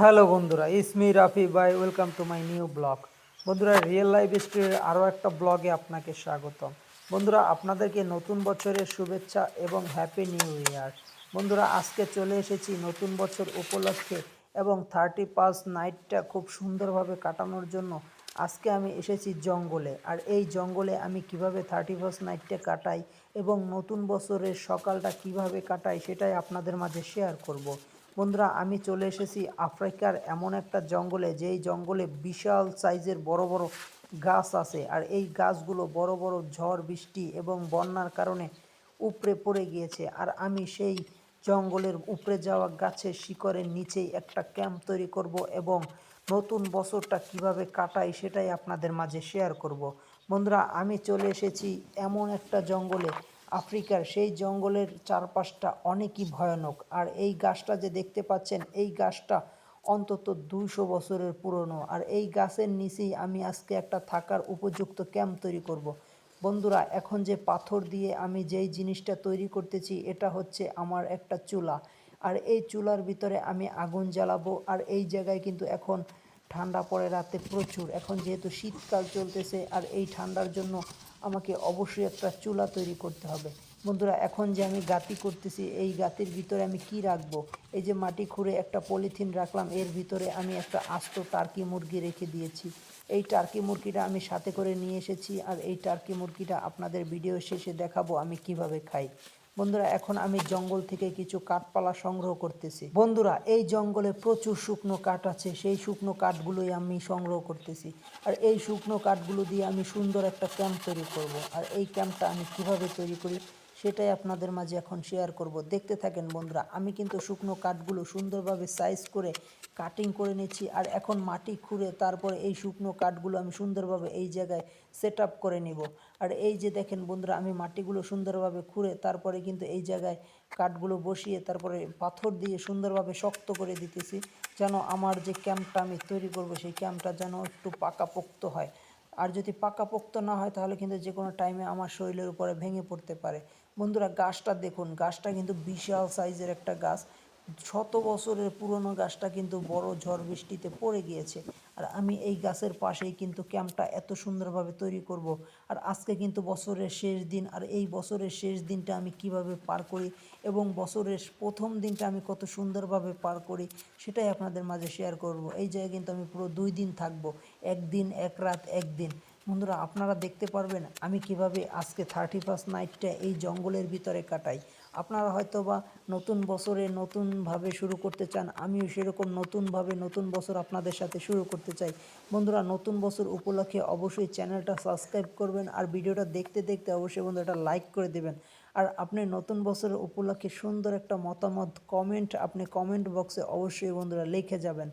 Hello বন্ধুরা it's me Rafi bhai, welcome to my new blog. বন্ধুরা, real life স্টোরির আরও একটা ব্লগে আপনাকে স্বাগতম। বন্ধুরা, আপনাদেরকে নতুন বছরের শুভেচ্ছা এবং হ্যাপি নিউ ইয়ার। বন্ধুরা, আজকে চলে এসেছি নতুন বছর উপলক্ষে এবং থার্টি পাস নাইটটা খুব সুন্দরভাবে কাটানোর জন্য আজকে আমি এসেছি জঙ্গলে। আর এই জঙ্গলে আমি কীভাবে থার্টি ফার্স্ট নাইটটা কাটাই এবং নতুন বছরের সকালটা কীভাবে কাটাই সেটাই আপনাদের মাঝে শেয়ার করব। বন্ধুরা, আমি চলে এসেছি আফ্রিকার এমন একটা জঙ্গলে, যেই জঙ্গলে বিশাল সাইজের বড় বড় গাছ আছে। আর এই গাছগুলো বড় বড় ঝড়, বৃষ্টি এবং বন্যার কারণে উপরে পড়ে গিয়েছে। আর আমি সেই জঙ্গলের উপরে যাওয়া গাছের শিকড়ের নিচেই একটা ক্যাম্প তৈরি করব এবং নতুন বছরটা কীভাবে কাটাই সেটাই আপনাদের মাঝে শেয়ার করব। বন্ধুরা, আমি চলে এসেছি এমন একটা জঙ্গলে আফ্রিকার সেই জঙ্গলের চারপাশটা অনেকই ভয়ানক। আর এই গাছটা যে দেখতে পাচ্ছেন, এই গাছটা অন্তত দুইশো বছরের পুরনো। আর এই গাছের নিচেই আমি আজকে একটা থাকার উপযুক্ত ক্যাম্প তৈরি করব। বন্ধুরা, এখন যে পাথর দিয়ে আমি যেই জিনিসটা তৈরি করতেছি, এটা হচ্ছে আমার একটা চুলা। আর এই চুলার ভিতরে আমি আগুন জ্বালাবো। আর এই জায়গায় কিন্তু এখন ঠান্ডা পড়ে রাতে প্রচুর। এখন যেহেতু শীতকাল চলতেছে, আর এই ঠান্ডার জন্য আমাকে অবশ্যই একটা চুলা তৈরি করতে হবে। বন্ধুরা, এখন যে আমি গাতি করতেছি, এই গাতির ভিতরে আমি কি রাখব? এই যে মাটি খুঁড়ে একটা পলিথিন রাখলাম, এর ভিতরে আমি একটা আস্ত টার্কি মুরগি রেখে দিয়েছি। এই টার্কি মুরগিটা আমি সাথে করে নিয়ে এসেছি, আর এই টার্কি মুরগিটা আপনাদের ভিডিও শেষে দেখাবো আমি কীভাবে খাই। বন্ধুরা, এখন আমি জঙ্গল থেকে কিছু কাঠপালা সংগ্রহ করতেছি। বন্ধুরা, এই জঙ্গলে প্রচুর শুকনো কাঠ আছে, সেই শুকনো কাঠগুলোই আমি সংগ্রহ করতেছি। আর এই শুকনো কাঠগুলো দিয়ে আমি সুন্দর একটা ক্যাম্প তৈরি করব। আর এই ক্যাম্পটা আমি কীভাবে তৈরি করি? সেটাই আপনাদের মাঝে এখন শেয়ার করব। দেখতে থাকেন বন্ধুরা, আমি কিন্তু শুকনো কাঠগুলো সুন্দরভাবে সাইজ করে কাটিং করে নিচ্ছি আর এখন মাটি খুঁড়ে তারপরে এই শুকনো কাঠগুলো আমি সুন্দরভাবে এই জায়গায় সেট করে নিব। আর এই যে দেখেন বন্ধুরা, আমি মাটিগুলো সুন্দরভাবে খুঁড়ে তারপরে কিন্তু এই জায়গায় কাঠগুলো বসিয়ে তারপরে পাথর দিয়ে সুন্দরভাবে শক্ত করে দিতেছি, যেন আমার যে ক্যাম্পটা আমি তৈরি করব, সেই ক্যাম্পটা যেন একটু পাকাপোক্ত হয়। আর যদি পাকাপোক্ত না হয়, তাহলে কিন্তু যে কোনো টাইমে আমার শরীরের উপরে ভেঙে পড়তে পারে। বন্ধুরা, গাছটা দেখুন, গাছটা কিন্তু বিশাল সাইজের একটা গাছ। শত বছরের পুরনো গাছটা কিন্তু বড় ঝড় বৃষ্টিতে পড়ে গিয়েছে। আর আমি এই গাছের পাশেই কিন্তু ক্যাম্পটা এত সুন্দরভাবে তৈরি করব। আর আজকে কিন্তু বছরের শেষ দিন, আর এই বছরের শেষ দিনটা আমি কীভাবে পার করি এবং বছরের প্রথম দিনটা আমি কত সুন্দরভাবে পার করি সেটাই আপনাদের মাঝে শেয়ার করব। এই জায়গায় কিন্তু আমি পুরো দুই দিন থাকব, একদিন, এক রাত, একদিন। বন্ধুরা, আপনারা দেখতে পারবেন আমি কীভাবে আজকে থার্টি ফার্স্ট নাইটটা এই জঙ্গলের ভিতরে কাটাই। আপনারা হয়তো বা নতুন বছরে নতুনভাবে শুরু করতে চান, আমিও সেরকম নতুনভাবে নতুন বছর আপনাদের সাথে শুরু করতে চাই। বন্ধুরা, নতুন বছর উপলক্ষে অবশ্যই চ্যানেলটা সাবস্ক্রাইব করবেন আর ভিডিওটা দেখতে দেখতে অবশ্যই বন্ধুরা এটা লাইক করে দেবেন। আর আপনি নতুন বছরের উপলক্ষে সুন্দর একটা মতামত কমেন্ট আপনি কমেন্ট বক্সে অবশ্যই বন্ধুরা লিখে যাবেন।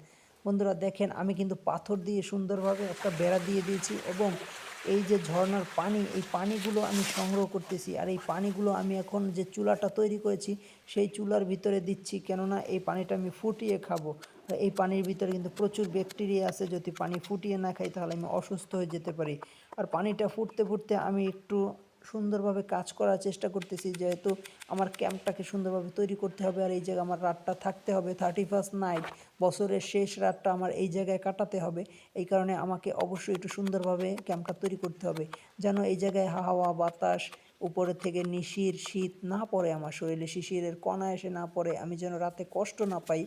বন্ধুরা দেখেন, আমি কিন্তু পাথর দিয়ে সুন্দরভাবে একটা বেড়া দিয়ে দিয়েছি এবং এই যে ঝর্নার পানি, এই পানিগুলো আমি সংগ্রহ করতেছি। আর এই পানিগুলো আমি এখন যে চুলাটা তৈরি করেছি, সেই চুলার ভিতরে দিচ্ছি কেননা এই পানিটা আমি ফুটিয়ে খাব। এই পানির ভিতরে কিন্তু প্রচুর ব্যাকটেরিয়া আছে, যদি পানি ফুটিয়ে না খাই তাহলে আমি অসুস্থ হয়ে যেতে পারি। আর পানিটা ফুটতে ফুটতে আমি একটু সুন্দরভাবে কাজ করার চেষ্টা করতেছি, যেহেতু আমার ক্যাম্পটাকে সুন্দরভাবে তৈরি করতে হবে আর এই জায়গায় আমার রাতটা থাকতে হবে। থার্টি ফার্স্ট নাইট বছরের শেষ রাতটা আমার এই জায়গায় কাটাতে হবে। এই কারণে আমাকে অবশ্যই একটু সুন্দরভাবে ক্যাম্পটা তৈরি করতে হবে, যেন এই জায়গায় হাওয়া, বাতাস, উপরে থেকে নিশির শীত না পড়ে আমার শরীরে, শিশিরের কণা এসে না পড়ে, আমি যেন রাতে কষ্ট না পাই।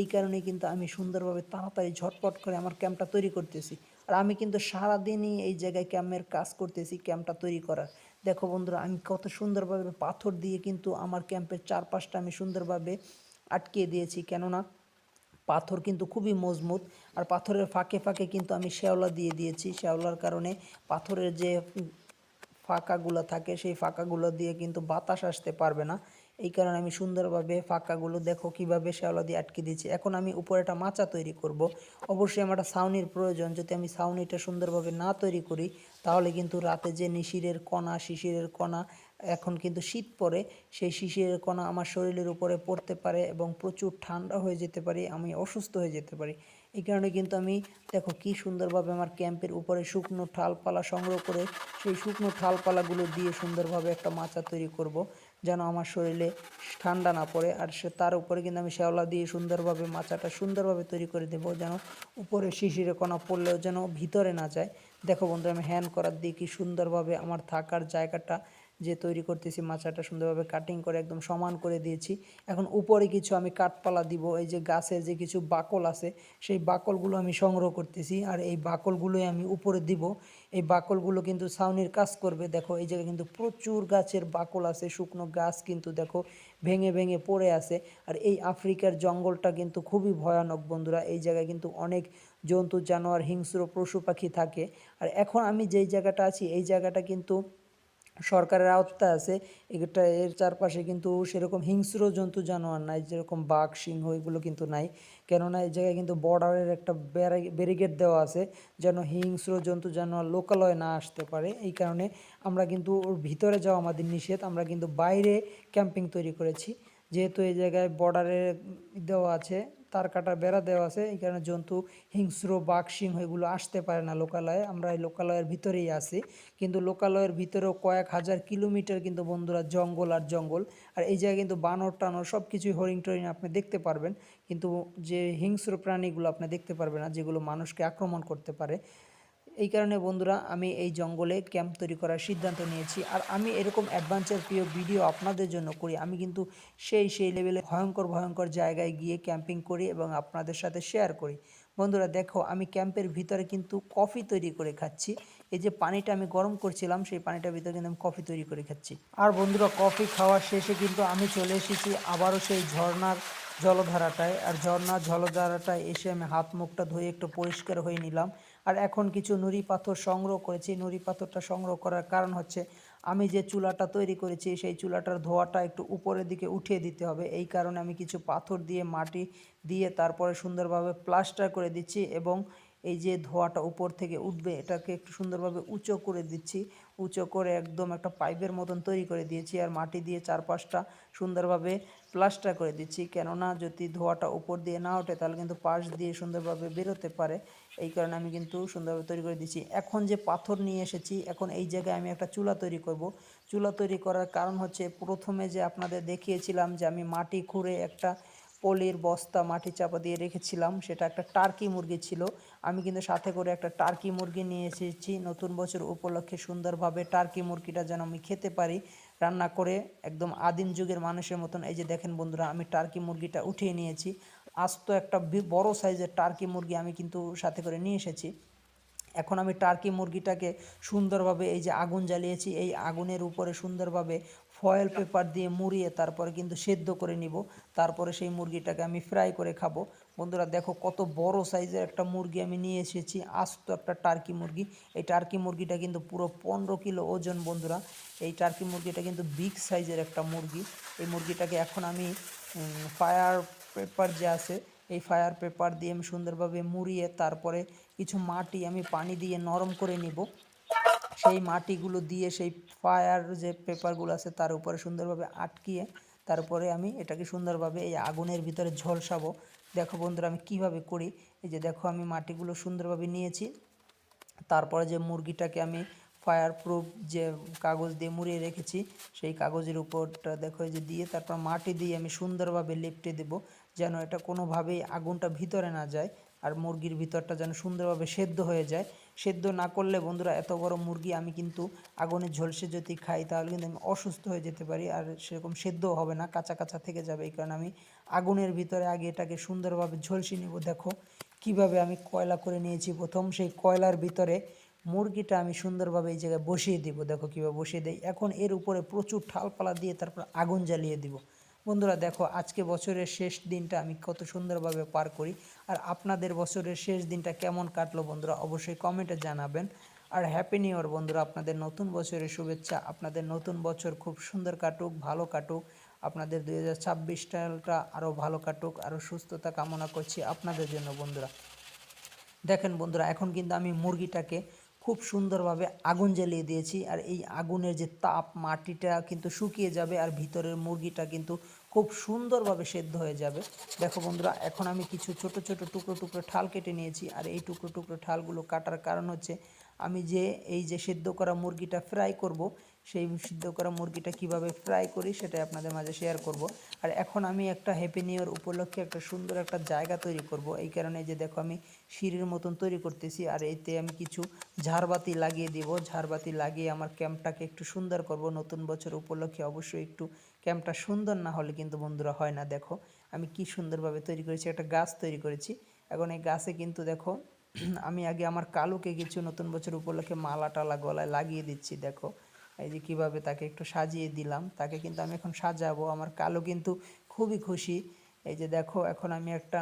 এই কারণে কিন্তু আমি সুন্দরভাবে তাড়াতাড়ি ঝটপট করে আমার ক্যাম্পটা তৈরি করতেছি। আর আমি কিন্তু সারাদিনই এই জায়গায় ক্যাম্পের কাজ করতেছি, ক্যাম্পটা তৈরি করার। দেখো বন্ধুরা, আমি কত সুন্দরভাবে পাথর দিয়ে কিন্তু আমার ক্যাম্পের চারপাশটা আমি সুন্দরভাবে আটকে দিয়েছি। কেননা পাথর কিন্তু খুবই মজবুত আর পাথরের ফাঁকে ফাঁকে কিন্তু আমি শ্যাওলা দিয়ে দিয়েছি। শ্যাওলার কারণে পাথরের যে ফাঁকাগুলো থাকে, সেই ফাঁকাগুলো দিয়ে কিন্তু বাতাস আসতে পারবে না। এই কারণে আমি সুন্দরভাবে ফাঁকাগুলো দেখো কীভাবে শ্যাওলা দিয়ে আটকে দিয়েছি। এখন আমি উপরে একটা মাচা তৈরি করব। অবশ্যই আমার একটা ছাউনির প্রয়োজন। যদি আমি ছাউনিটা সুন্দরভাবে না তৈরি করি, তাহলে কিন্তু রাতে যে নিশিরের কণা, শিশিরের কণা, এখন কিন্তু শীত পড়ে, সেই শিশিরের কণা আমার শরীরের উপরে পড়তে পারে এবং প্রচুর ঠান্ডা হয়ে যেতে পারি, আমি অসুস্থ হয়ে যেতে পারি। এই কারণে কিন্তু আমি দেখো কি সুন্দরভাবে আমার ক্যাম্পের উপরে শুকনো ঠালপালা সংগ্রহ করে, সেই শুকনো ঠালপালাগুলো দিয়ে সুন্দরভাবে একটা মাচা তৈরি করব। যেন আমার শরীরে ঠান্ডা না পড়ে। আর সে তার উপরে কিন্তু আমি শ্যাওলা দিয়ে সুন্দরভাবে, মাচাটা সুন্দরভাবে তৈরি করে দেবো যেন উপরে শিশিরে কণা পড়লেও যেন ভিতরে না যায়। দেখো বন্ধু আমি হ্যান্ড করার দিয়ে কি সুন্দরভাবে আমার থাকার জায়গাটা যে তৈরি করতেছি মাচাটা সুন্দরভাবে কাটিং করে একদম সমান করে দিয়েছি। এখন উপরে কিছু আমি কাঠপালা দিব, এই যে গাছের যে কিছু বাকল আছে, সেই বাকলগুলো আমি সংগ্রহ করতেছি আর এই বাকলগুলোই আমি উপরে দিব। এই বাকলগুলো কিন্তু ছাউনির কাজ করবে, দেখো এই জায়গায় কিন্তু প্রচুর গাছের বাকল আছে, শুকনো গাছ কিন্তু দেখো ভেঙে ভেঙে পড়ে আছে আর এই আফ্রিকার জঙ্গলটা কিন্তু খুবই ভয়ানক বন্ধুরা, এই জায়গায় কিন্তু অনেক জন্তু, জানোয়ার, হিংস্র, পশু পাখি থাকে আর এখন আমি যেই জায়গাটা আছি, এই জায়গাটা কিন্তু সরকারের আওতায় আছে এটা এর চারপাশে কিন্তু সেরকম হিংস্র জন্তু জানোয়ার নাই, যেরকম বাঘ, সিংহ এগুলো কিন্তু নাই। কেননা এই জায়গায় কিন্তু বর্ডারের একটা ব্যারিকেড দেওয়া আছে, যেন হিংস্র জন্তু জানোয়ার লোকালয়ে না আসতে পারে। এই কারণে আমরা কিন্তু ওর ভিতরে যাওয়া আমাদের নিষেধ, আমরা কিন্তু বাইরে ক্যাম্পিং তৈরি করেছি। যেহেতু এই জায়গায় বর্ডারে দেওয়া আছে তার কাটা বেড়া দেওয়া আছে, এই কারণে জন্তু, হিংস্র বাঘ সিংহ এগুলো আসতে পারে না লোকালয়ে। আমরা এই লোকালয়ের ভিতরেই আছি। কিন্তু লোকালয়ের ভিতরেও কয়েক হাজার কিলোমিটার কিন্তু বন্ধুরা জঙ্গল আর জঙ্গল। আর এই জায়গায় কিন্তু বানর, টানর সব কিছুই হরিণ টরিং আপনি দেখতে পারবেন। কিন্তু যে হিংস্র প্রাণীগুলো আপনি দেখতে পারবেন না, যেগুলো মানুষকে আক্রমণ করতে পারে এই কারণে বন্ধুরা আমি এই জঙ্গলে ক্যাম্প তৈরি করার সিদ্ধান্ত নিয়েছি। আর আমি এরকম অ্যাডভেঞ্চার প্রিয় ভিডিও আপনাদের জন্য করি। আমি কিন্তু সেই সেই লেভেলে ভয়ঙ্কর ভয়ঙ্কর জায়গায় গিয়ে ক্যাম্পিং করি এবং আপনাদের সাথে শেয়ার করি। বন্ধুরা দেখো, আমি ক্যাম্পের ভিতরে কিন্তু কফি তৈরি করে খাচ্ছি। এই যে পানিটা আমি গরম করছিলাম, সেই পানিটার ভিতরে কিন্তু আমি কফি তৈরি করে খাচ্ছি। আর বন্ধুরা কফি খাওয়ার শেষে কিন্তু আমি চলে এসেছি আবারও সেই ঝর্ণার জলধারাটায়। আর ঝর্ণার জলধারাটায় এসে আমি হাত মুখটা ধুয়ে একটু পরিষ্কার হয়ে নিলাম। আর এখন কিছু নুড়ি পাথর সংগ্রহ করেছি। নুড়ি পাথরটা সংগ্রহ করার কারণ হচ্ছে, আমি যে চুলাটা তৈরি করেছি, সেই চুলাটার ধোয়াটা একটু উপরের দিকে উঠিয়ে দিতে হবে। এই কারণে আমি কিছু পাথর দিয়ে, মাটি দিয়ে তারপরে সুন্দরভাবে প্লাস্টার করে দিচ্ছি এবং এই যে ধোঁয়াটা উপর থেকে উঠবে, এটাকে একটু সুন্দরভাবে উঁচু করে দিচ্ছি। উঁচু করে একদম একটা পাইপের মতন তৈরি করে দিয়েছি আর মাটি দিয়ে চারপাশটা সুন্দরভাবে প্লাস্টার করে দিচ্ছি। কেননা যদি ধোঁয়াটা উপর দিয়ে না ওঠে, তাহলে কিন্তু পাশ দিয়ে সুন্দরভাবে বেরোতে পারে। এই কারণে আমি কিন্তু সুন্দরভাবে তৈরি করে দিচ্ছি। এখন যে পাথর নিয়ে এসেছি, এখন এই জায়গায় আমি একটা চুলা তৈরি করব। চুলা তৈরি করার কারণ হচ্ছে, প্রথমে যে আপনাদের দেখিয়েছিলাম যে আমি মাটি খুঁড়ে একটা পলির বস্তা মাটি চাপা দিয়ে রেখেছিলাম, সেটা একটা টার্কি মুরগি ছিল। আমি কিন্তু সাথে করে একটা টার্কি মুরগি নিয়ে এসেছি। নতুন বছর উপলক্ষে সুন্দরভাবে টার্কি মুরগিটা যেন আমি খেতে পারি, রান্না করে একদম আদিম যুগের মানুষের মতন। এই যে দেখেন বন্ধুরা, আমি টার্কি মুরগিটা উঠিয়ে নিয়েছি। আস্ত একটা বড় সাইজের টার্কি মুরগি আমি কিন্তু সাথে করে নিয়ে এসেছি। এখন আমি টার্কি মুরগিটাকে সুন্দরভাবে এই যে আগুন জ্বালিয়েছি, এই আগুনের উপরে সুন্দরভাবে ফয়েল পেপার দিয়ে মুড়িয়ে তারপরে কিন্তু সেদ্ধ করে নিব। তারপরে সেই মুরগিটাকে আমি ফ্রাই করে খাব। বন্ধুরা দেখো কত বড় সাইজের একটা মুরগি আমি নিয়ে এসেছি, আস্ত একটা টার্কি মুরগি। এই টার্কি মুরগিটা কিন্তু পুরো পনেরো কিলো ওজন বন্ধুরা। এই টার্কি মুরগিটা কিন্তু বিগ সাইজের একটা মুরগি। এই মুরগিটাকে এখন আমি ফায়ার পেপার যে আছে, এই ফায়ার পেপার দিয়ে আমি সুন্দরভাবে মুড়িয়ে তারপরে কিছু মাটি আমি পানি দিয়ে নরম করে নিব। সেই মাটিগুলো দিয়ে সেই ফায়ার যে পেপারগুলো আছে তার উপরে সুন্দরভাবে আটকিয়ে তারপরে আমি এটাকে সুন্দরভাবে এই আগুনের ভিতরে ঝলসাবো। দেখো বন্ধুরা আমি কীভাবে করি? এই যে দেখো আমি মাটিগুলো সুন্দরভাবে নিয়েছি। তারপরে যে মুরগিটাকে আমি ফায়ার প্রুফ যে কাগজ দিয়ে মুড়িয়ে রেখেছি, সেই কাগজের উপরটা দেখো যে দিয়ে তারপর মাটি দিয়ে আমি সুন্দরভাবে লেপটে দেব যেন এটা কোনোভাবেই আগুনটা ভিতরে না যায় আর মুরগির ভিতরটা যেন সুন্দরভাবে সেদ্ধ হয়ে যায়। সেদ্ধ না করলে বন্ধুরা এত বড় মুরগি আমি কিন্তু আগুনে ঝলসে যদি খাই, তাহলে কিন্তু আমি অসুস্থ হয়ে যেতে পারি। আর সেরকম সেদ্ধও হবে না, কাঁচা কাঁচা থেকে যাবে। এই কারণে আমি আগুনের ভিতরে আগে এটাকে সুন্দরভাবে ঝলসে নিব। দেখো কীভাবে আমি কয়লা করে নিয়েছি। প্রথম সেই কয়লার ভিতরে মুরগিটা আমি সুন্দরভাবে এই জায়গায় বসিয়ে দিব। দেখো কীভাবে বসিয়ে দেয় এখন এর উপরে প্রচুর ঠালপালা দিয়ে তারপর আগুন জ্বালিয়ে দিব। বন্ধুরা দেখো, আজকে বছরের শেষ দিনটা আমি কত সুন্দরভাবে পার করি। আর আপনাদের বছরের শেষ দিনটা কেমন কাটলো বন্ধুরা অবশ্যই কমেন্টে জানাবেন। আর হ্যাপি নিউ ইয়ার বন্ধুরা, আপনাদের নতুন বছরের শুভেচ্ছা, আপনাদের নতুন বছর খুব সুন্দর কাটুক, ভালো কাটুক। আপনাদের দুই হাজার ছাব্বিশ সালটা আরও ভালো কাটুক, আরও সুস্থতা কামনা করছি আপনাদের জন্য বন্ধুরা। দেখেন বন্ধুরা, এখন কিন্তু আমি মুরগিটাকে খুব সুন্দরভাবে আগুন জ্বালিয়ে দিয়েছি। আর এই আগুনের যে তাপ, মাটিটা কিন্তু শুকিয়ে যাবে আর ভিতরের মুরগিটা কিন্তু খুব সুন্দরভাবে সেদ্ধ হয়ে যাবে। দেখো বন্ধুরা, এখন আমি কিছু ছোট ছোট টুকরো টুকরো ঠাল কেটে নিয়েছি। আর এই টুকরো টুকরো ঠালগুলো কাটার কারণ হচ্ছে, আমি যে, এই যে সেদ্ধ করা মুরগিটা ফ্রাই করব সেই সিদ্ধ করা মুরগিটা কীভাবে ফ্রাই করি সেটাই আপনাদের মাঝে শেয়ার করব। আর এখন আমি একটা হ্যাপি নিউ ইয়ার উপলক্ষে একটা সুন্দর একটা জায়গা তৈরি করব। এই কারণে যে দেখো আমি সিঁড়ির মতন তৈরি করতেছি আর এতে আমি কিছু ঝাড়বাতি লাগিয়ে দিব। ঝাড়বাতি লাগিয়ে আমার ক্যাম্পটাকে একটু সুন্দর করব। নতুন বছর উপলক্ষে অবশ্যই একটু ক্যাম্পটা সুন্দর না হলে কিন্তু বন্ধুরা হয় না। দেখো আমি কি সুন্দরভাবে তৈরি করেছি, একটা গাছ তৈরি করেছি। এখন এই গাছে কিন্তু দেখো আমি আগে আমার কালুকে কিছু নতুন বছর উপলক্ষে মালা টালা গলায় লাগিয়ে দিচ্ছি। দেখো এই যে কীভাবে তাকে একটু সাজিয়ে দিলাম, তাকে কিন্তু আমি এখন সাজাবো। আমার কালো কিন্তু খুবই খুশি। এই যে দেখো, এখন আমি একটা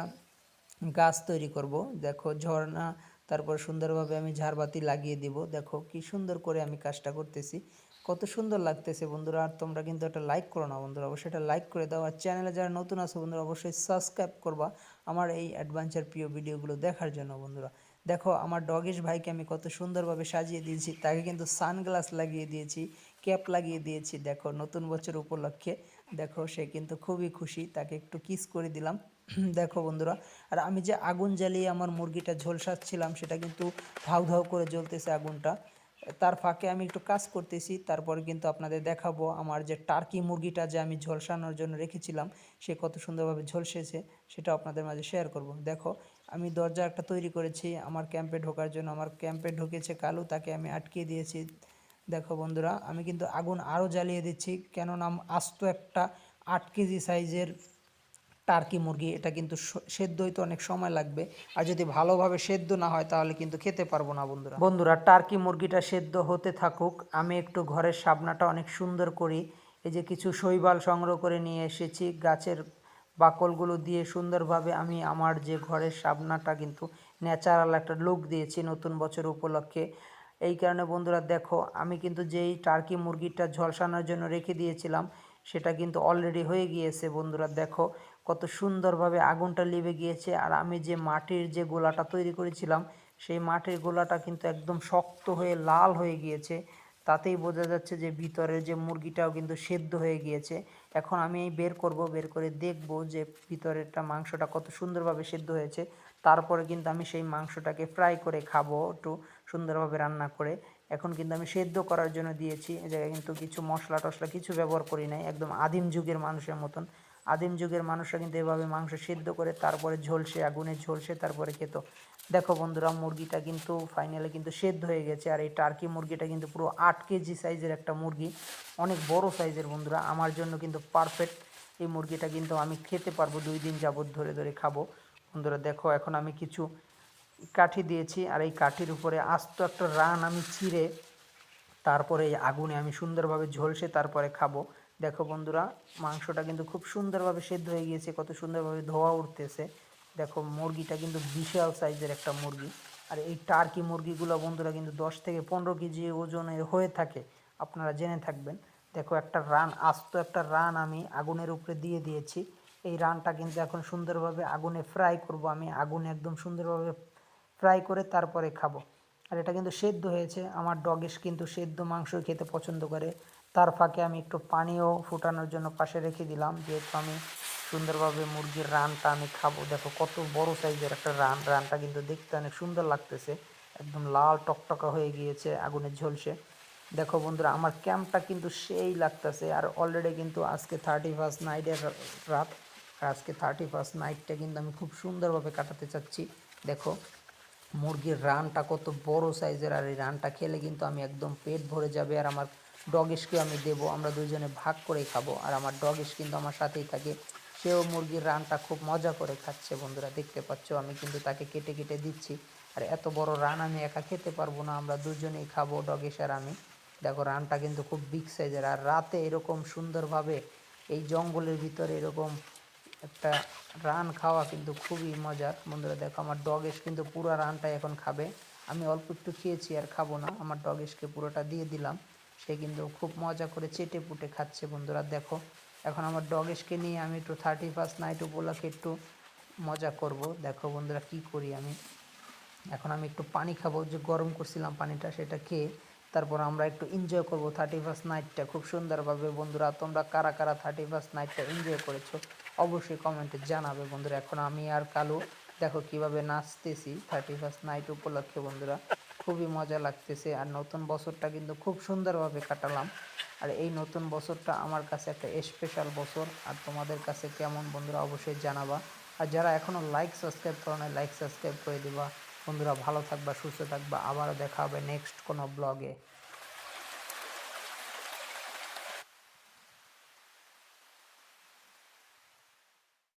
গাছ তৈরি করব। দেখো, ঝর্ণা, তারপর সুন্দরভাবে আমি ঝাড়বাতি লাগিয়ে দিব। দেখো, কি সুন্দর করে আমি কাজটা করতেছি। কত সুন্দর লাগতেছে বন্ধুরা, আর তোমরা কিন্তু একটা লাইক করো না বন্ধুরা। অবশ্যই এটা লাইক করে দাও। আর চ্যানেলে যারা নতুন আছে বন্ধুরা, অবশ্যই সাবস্ক্রাইব করবা আমার এই অ্যাডভেঞ্চার প্রিয় ভিডিওগুলো দেখার জন্য বন্ধুরা। দেখো, আমার ডগেশ ভাইকে আমি কত সুন্দরভাবে সাজিয়ে দিয়েছি। তাকে কিন্তু সানগ্লাস লাগিয়ে দিয়েছি, ক্যাপ লাগিয়ে দিয়েছি, দেখো, নতুন বছর উপলক্ষে। দেখো, সে কিন্তু খুবই খুশি, তাকে একটু কিস করে দিলাম। দেখো, বন্ধুরা, আর আমি যে আগুন জ্বালিয়ে আমার মুরগিটা ঝলসাচ্ছিলাম সেটা কিন্তু ধাউ ধাউ করে জ্বলতেছে আগুনটা। তার ফাঁকে আমি একটু কাজ করতেছি, তারপর কিন্তু আপনাদের দেখাবো আমার যে টার্কি মুরগিটা যে আমি ঝলসানোর জন্য রেখেছিলাম, সে কত সুন্দরভাবে ঝলসেছে সেটা আপনাদের মাঝে শেয়ার করব। দেখো আমি দরজা একটা তৈরি করেছি, আমার ক্যাম্পে ঢোকার জন্য। আমার ক্যাম্পে ঢুকেছে কালু, তাকে আমি আটকিয়ে দিয়েছি। দেখো বন্ধুরা, আমি কিন্তু আগুন আরও জ্বালিয়ে দিচ্ছি, কেননা আস্ত একটা আট কেজি সাইজের টার্কি মুরগি, এটা কিন্তু সেদ্ধ হইতে অনেক সময় লাগবে। আর যদি ভালোভাবে সেদ্ধ না হয়, তাহলে কিন্তু খেতে পারব না বন্ধুরা। বন্ধুরা, টার্কি মুরগিটা সেদ্ধ হতে থাকুক। আমি একটু ঘরের সাবনাটা অনেক সুন্দর করি। এই যে কিছু শৈবাল সংগ্রহ করে নিয়ে এসেছি, গাছের বাকলগুলো দিয়ে সুন্দরভাবে আমি আমার যে ঘরের সামনাটা কিন্তু ন্যাচারাল একটা লুক দিয়েছি নতুন বছর উপলক্ষে। এই কারণে বন্ধুরা দেখো, আমি কিন্তু যেই টার্কি মুরগিটা ঝলসানোর জন্য রেখে দিয়েছিলাম, সেটা কিন্তু অলরেডি হয়ে গিয়েছে বন্ধুরা। দেখো, কত সুন্দরভাবে আগুনটা লিভে গিয়েছে, আর আমি যে মাটির যে গোলাটা তৈরি করেছিলাম, সেই মাটির গোলাটা কিন্তু একদম শক্ত হয়ে লাল হয়ে গিয়েছে। তাতেই বোঝা যাচ্ছে যে ভিতরের যে মুরগিটাও কিন্তু সেদ্ধ হয়ে গিয়েছে। এখন আমি এই বের করব, বের করে দেখব যে ভিতরেরটা মাংসটা কত সুন্দরভাবে সেদ্ধ হয়েছে। তারপরে কিন্তু আমি সেই মাংসটাকে ফ্রাই করে খাব একটু সুন্দরভাবে রান্না করে। এখন কিন্তু আমি সেদ্ধ করার জন্য দিয়েছি। এ জায়গায় কিন্তু কিছু মশলা টশলা কিছু ব্যবহার করি নাই, একদম আদিম যুগের মানুষের মতন। আদিম যুগের মানুষরা কিন্তু এভাবে মাংস সেদ্ধ করে তারপরে ঝলসে, আগুনে ঝলসে তারপরে খেত। দেখো বন্ধুরা, মুরগিটা কিন্তু ফাইনালি কিন্তু সেদ্ধ হয়ে গেছে। আর এই টার্কি মুরগিটা কিন্তু পুরো আট কেজি সাইজের একটা মুরগি। অনেক বড় সাইজের বন্ধুরা, আমার জন্য কিন্তু পারফেক্ট এই মুরগিটা কিন্তু আমি খেতে পারব, দুই দিন যাবত ধরে ধরে খাব। বন্ধুরা, দেখো এখন আমি কিছু কাঠি দিয়েছি। আর এই কাঠির উপরে আস্ত একটা রান আমি চিড়ে তারপরে এই আগুনে আমি সুন্দরভাবে ঝলসে তারপরে খাব। দেখো বন্ধুরা, মাংসটা কিন্তু খুব সুন্দরভাবে সেদ্ধ হয়ে গিয়েছে, কত সুন্দরভাবে ধোয়া উঠতেছে। দেখো, মুরগিটা কিন্তু বিশাল সাইজের একটা মুরগি। আর এই টার্কি মুরগিগুলো বন্ধুরা কিন্তু দশ থেকে পনেরো কেজি ওজনের হয়ে থাকে। আপনারা জেনে থাকবেন। দেখো, একটা রান, আস্ত একটা রান আমি আগুনের উপরে দিয়ে দিয়েছি। এই রানটা কিন্তু এখন সুন্দরভাবে আগুনে ফ্রাই করব আমি। আগুনে একদম সুন্দরভাবে ফ্রাই করে তারপরে খাব। আর এটা কিন্তু সেদ্ধ হয়েছে। আমার ডগেশ কিন্তু সেদ্ধ মাংস খেতে পছন্দ করে। তার ফাঁকে আমি একটু পানিও ফুটানোর জন্য পাশে রেখে দিলাম। যেহেতু আমি সুন্দরভাবে মুরগির রানটা আমি খাব। দেখো কত বড় সাইজের একটা রান। রানটা কিন্তু দেখতে অনেক সুন্দর লাগতেছে। একদম লাল টকটকা হয়ে গিয়েছে আগুনের ঝলসে। দেখো বন্ধুরা, আমার ক্যাম্পটা কিন্তু সেই লাগতেছে। আর অলরেডি কিন্তু আজকে থার্টি ফার্স্ট নাইটের রাত। আর আজকে থার্টি ফার্স্ট নাইটটা কিন্তু আমি খুব সুন্দরভাবে কাটাতে চাচ্ছি। দেখো, মুরগির রানটা কত বড় সাইজের। আর এই রানটা খেলে কিন্তু আমি একদম পেট ভরে যাবে। আর আমার ডগেশকে আমি দেব। আমরা দুজনে ভাগ করে খাব। আর আমার ডগেশ কিন্তু আমার সাথেই থাকে। সেও মুরগির রানটা খুব মজা করে খাচ্ছে, বন্ধুরা দেখতে পাচ্ছ, আমি কিন্তু তাকে কেটে কেটে দিচ্ছি। আর এত বড় রান আমি একা খেতে পারব না, আমরা দুজনেই খাব ডগেশ আর আমি। দেখো, রানটা কিন্তু খুব বিগ সাইজের আর রাতে এরকম সুন্দরভাবে এই জঙ্গলের ভিতরে এরকম একটা রান খাওয়া কিন্তু খুবই মজার। বন্ধুরা দেখো, আমার ডগেশ কিন্তু পুরো রানটা এখন খাবে। আমি অল্প একটু খেয়েছি আর খাব না, আমার ডগেশকে পুরোটা দিয়ে দিলাম। সে কিন্তু খুব মজা করে চেটে পুটে খাচ্ছে, বন্ধুরা দেখো। এখন আমার ডগেশকে নিয়ে আমি একটু থার্টি ফার্স্ট নাইট উপলক্ষে একটু মজা করব। দেখো বন্ধুরা কি করি আমি। এখন আমি একটু পানি খাব। যে গরম করছিলাম পানিটা, সেটা খেয়ে তারপর আমরা একটু এনজয় করব থার্টি ফার্স্ট নাইটটা খুব সুন্দরভাবে বন্ধুরা, তোমরা কারা কারা থার্টি ফার্স্ট নাইটটা এনজয় করেছ, অবশ্যই কমেন্টে জানাবে বন্ধুরা। এখন আমি আর কালু, দেখো কীভাবে নাচতেছি থার্টি ফার্স্ট নাইট উপলক্ষে বন্ধুরা। খুবই মজা লাগতেছে। আর নতুন বছরটা কিন্তু খুব সুন্দরভাবে কাটালাম। আর এই নতুন বছরটা আমার কাছে একটা স্পেশাল বছর। আর তোমাদের কাছে কেমন বন্ধুরা অবশ্যই জানাবা। আর যারা এখনও লাইক সাবস্ক্রাইব করো না লাইক সাবস্ক্রাইব করে দিবা। বন্ধুরা ভালো থাকবা, সুস্থ থাকবা। আবারও দেখা হবে নেক্সট কোনো ব্লগে